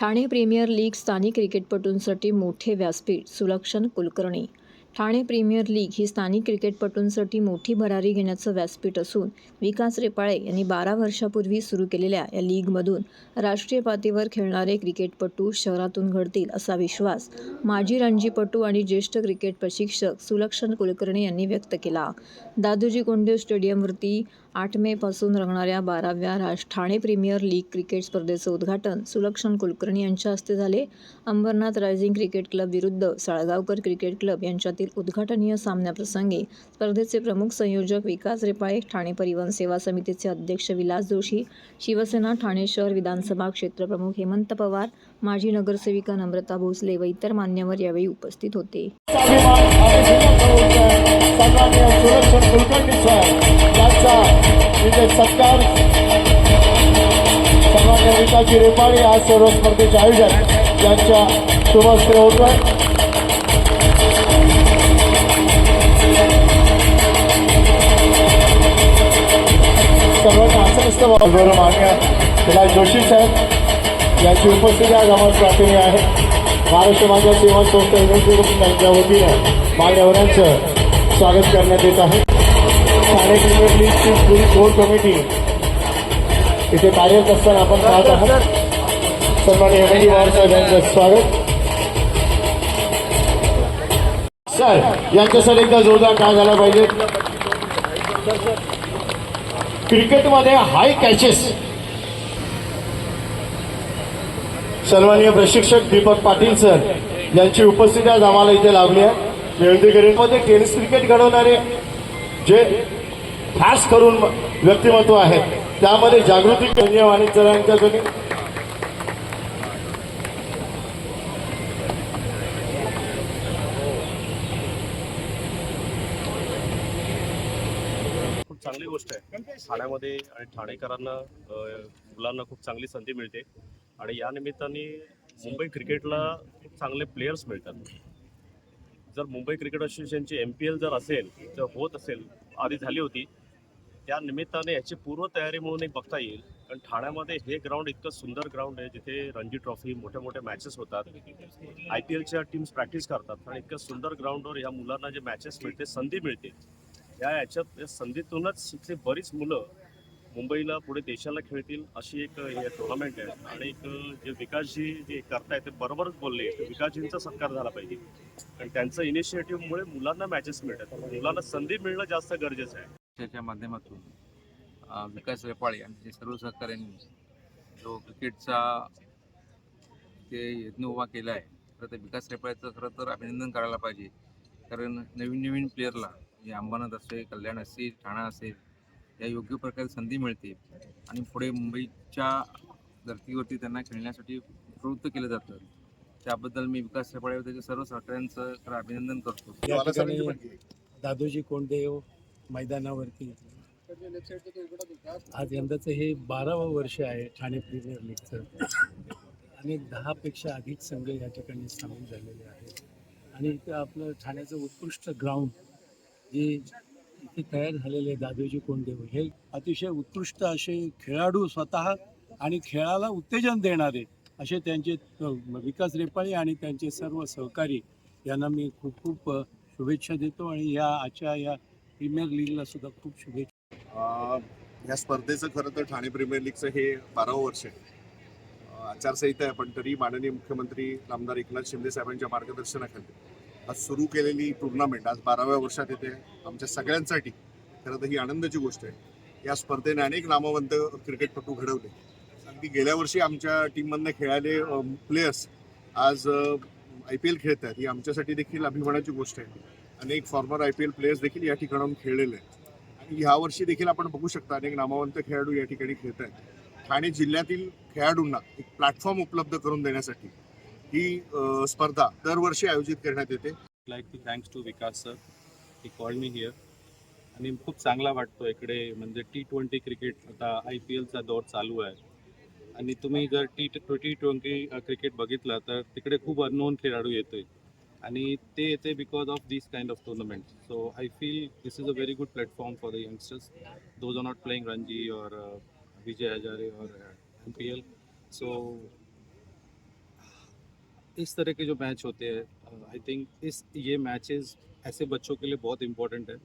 Thane premier league स्थानिक क्रिकेटपटूंसाठी मोठे व्यासपीठ सुलक्षण कुलकर्णी. ठाणे प्रीमियर लीग ही स्थानिक क्रिकेटपटूंसाठी मोठी भरारी घेण्याचं व्यासपीठ असून विकास रेपाळे यांनी बारा वर्षापूर्वी सुरू केलेल्या या लीगमधून राष्ट्रीय पातळीवर खेळणारे क्रिकेटपटू शहरातून घडतील असा विश्वास माजी रणजीपटू आणि ज्येष्ठ क्रिकेट प्रशिक्षक सुलक्षण कुलकर्णी यांनी व्यक्त केला. दादोजी कोंडदेव स्टेडियमवरती आठ मे पासून रंगणाऱ्या बाराव्या Raj Thane premier league cricket स्पर्धेचं उद्घाटन सुलक्षण कुलकर्णी यांच्या हस्ते झाले. अंबरनाथ रायझिंग क्रिकेट क्लब विरुद्ध साळगावकर क्रिकेट क्लब यांच्यातील उद्घाटनीय सामन्याप्रसंगी स्पर्धेचे प्रमुख संयोजक विकास रेपाळे ठाणे परिवहन सेवा समितीचे अध्यक्ष विलास जोशी शिवसेना ठाणे शहर विधानसभा क्षेत्रप्रमुख हेमंत पवार माजी नगरसेविका नम्रता भोसले व इतर मान्यवर यावेळी उपस्थित होते. सन्मान्य रेपाळे आज सर्व स्पर्धेचे आयोजन यांच्या शुभस्ते होतोय सर्वांना असं नसतं बरोबर मान्य कैलास जोशी साहेब यांची उपस्थिती आज आम्हाला प्रार्थनीय आहे महाराष्ट्र माझ्या सेवा संस्था युनिव्हर्सिटी ग्रुप यांच्या वतीनं मान्यवरांचं स्वागत करण्यात येत आहे. ठाणे क्रिकेट लीगची पुरी कोर कमिटी इथे कार्यरत असताना आपण पाहत आहात. सन्मान हेमंती पवार साहेब यांचं स्वागत. सर यांच्यासाठी एकदा जोरदार काय झाला पाहिजे. क्रिकेटमध्ये हाय कॅचेस सन्माननीय प्रशिक्षक दीपक पाटील सर यांची उपस्थिती आज आम्हाला इथे लाभली आहे. विनंती करेन. मध्ये टेनिस क्रिकेट घडवणारे जे खास करून व्यक्तिमत्व आहेत त्यामध्ये जागृती केंद्रीय वाणिज्य सरांच्या खूप चांगली गोष्ट आहे. ठाण्यामध्ये आणि ठाणेकरांना मुलांना खूप चांगली संधी मिळते. आणि या निमित्ताने मुंबई क्रिकेटला खूप चांगले प्लेयर्स मिळतात. जर मुंबई क्रिकेट असोसिएशनची एम पी एल जर असेल जर होत असेल आधी झाली होती त्या निमित्ताने याची पूर्वतयारी म्हणून एक बघता येईल. कारण ठाण्यामध्ये हे ग्राउंड इतकं सुंदर ग्राउंड आहे जिथे रणजी ट्रॉफी मोठ्या मोठ्या मॅचेस होतात. आय पी एलच्या टीम्स प्रॅक्टिस करतात आणि इतक्या सुंदर ग्राउंडवर ह्या मुलांना जे मॅचेस मिळते संधी मिळते. या याच्यात या संधीतूनच इथे बरीच मुलं मुंबईला पुढे देशाला खेळतील अशी एक हे टुर्नामेंट आहे. आणि एक जे विकासजी जे करतायत ते बरोबरच बोलले. विकासजींचा सत्कार झाला पाहिजे. आणि त्यांचं इनिशिएटिव्हमुळे मुलांना मॅचेस मिळतात. मुलांना संधी मिळणं जास्त गरजेचं आहे. त्याच्या माध्यमातून विकास रेपाळे आणि सर्व सहकाऱ्यांनी जो क्रिकेटचा ते यत्न उभा केला आहे तर ते विकास रेपाळेचं खरं तर अभिनंदन करायला पाहिजे. कारण नवीन नवीन प्लेअरला म्हणजे अंबरनाथ असेल कल्याण असेल ठाणा असेल या योग्य प्रकारे संधी मिळते. आणि पुढे मुंबईच्या धर्तीवरती त्यांना खेळण्यासाठी प्रवृत्त केलं जातं. त्याबद्दल मी विकास रेपाळे व त्याच्या सर्व सहकाऱ्यांचं खरं अभिनंदन करतो. दादोजी कोंडदेव मैदानावरती. आज यंदाचं हे बारावं वर्ष आहे ठाणे प्रीमियर लीगचं. आणि दहापेक्षा अधिक संघ या ठिकाणी सामील झालेले आहेत. आणि इथं आपलं ठाण्याचं उत्कृष्ट ग्राउंड जे इथे तयार झालेले दादोजी कोंडदेव. हे अतिशय उत्कृष्ट असे खेळाडू स्वतः आणि खेळाला उत्तेजन देणारे असे त्यांचे विकास रेपाळे आणि त्यांचे सर्व सहकारी यांना मी खूप खूप शुभेच्छा देतो आणि या आजच्या या प्रीमियर लीगला सुद्धा खूप शुभेच्छा. या स्पर्धेचं खरं तर ठाणे प्रीमियर लीगचं हे बारावं वर्ष आहे. आचारसंहिता आहे पण तरी माननीय मुख्यमंत्री आमदार एकनाथ शिंदे साहेबांच्या मार्गदर्शनाखाली. आज सुरू केलेली टुर्नामेंट आज बाराव्या वर्षात येते आमच्या सगळ्यांसाठी खरं तर ही आनंदाची गोष्ट आहे. या स्पर्धेने अनेक नामवंत क्रिकेटपटू घडवले. अगदी गेल्या वर्षी आमच्या टीममधनं खेळाले प्लेयर्स आज आय पी एल खेळत आहेत ही आमच्यासाठी देखील अभिमानाची गोष्ट आहे. अनेक former I P L players देखील या ठिकाणाहून खेळलेले आहेत. आणि ह्या वर्षी देखील आपण बघू शकता अनेक नामवंत खेळाडू या ठिकाणी खेळत आहेत ठाणे जिल्ह्यातील खेळाडूंना एक प्लॅटफॉर्म उपलब्ध करून देण्यासाठी ही स्पर्धा दरवर्षी आयोजित करण्यात येते. Like to thanks to Vikas sir he call me here आणि खूप चांगला वाटतो इकडे. म्हणजे टी ट्वेंटी क्रिकेट आता आय पी एलचा दौर चालू आहे. आणि तुम्ही जर टी ट्वेंटी ट्वेंटी क्रिकेट बघितलं तर तिकडे खूप अननोन खेळाडू येतोय. आणि ते येते because of this kind of tournament so I feel this is a very good platform for the youngsters those are not playing Ranji और विजय हजारे और एम पी एल सो इस तरह के जो मैच होते हैं आई थिंक इस ये मैचेस ऐसे बच्चों के लिए बहुत इम्पोर्टेंट है।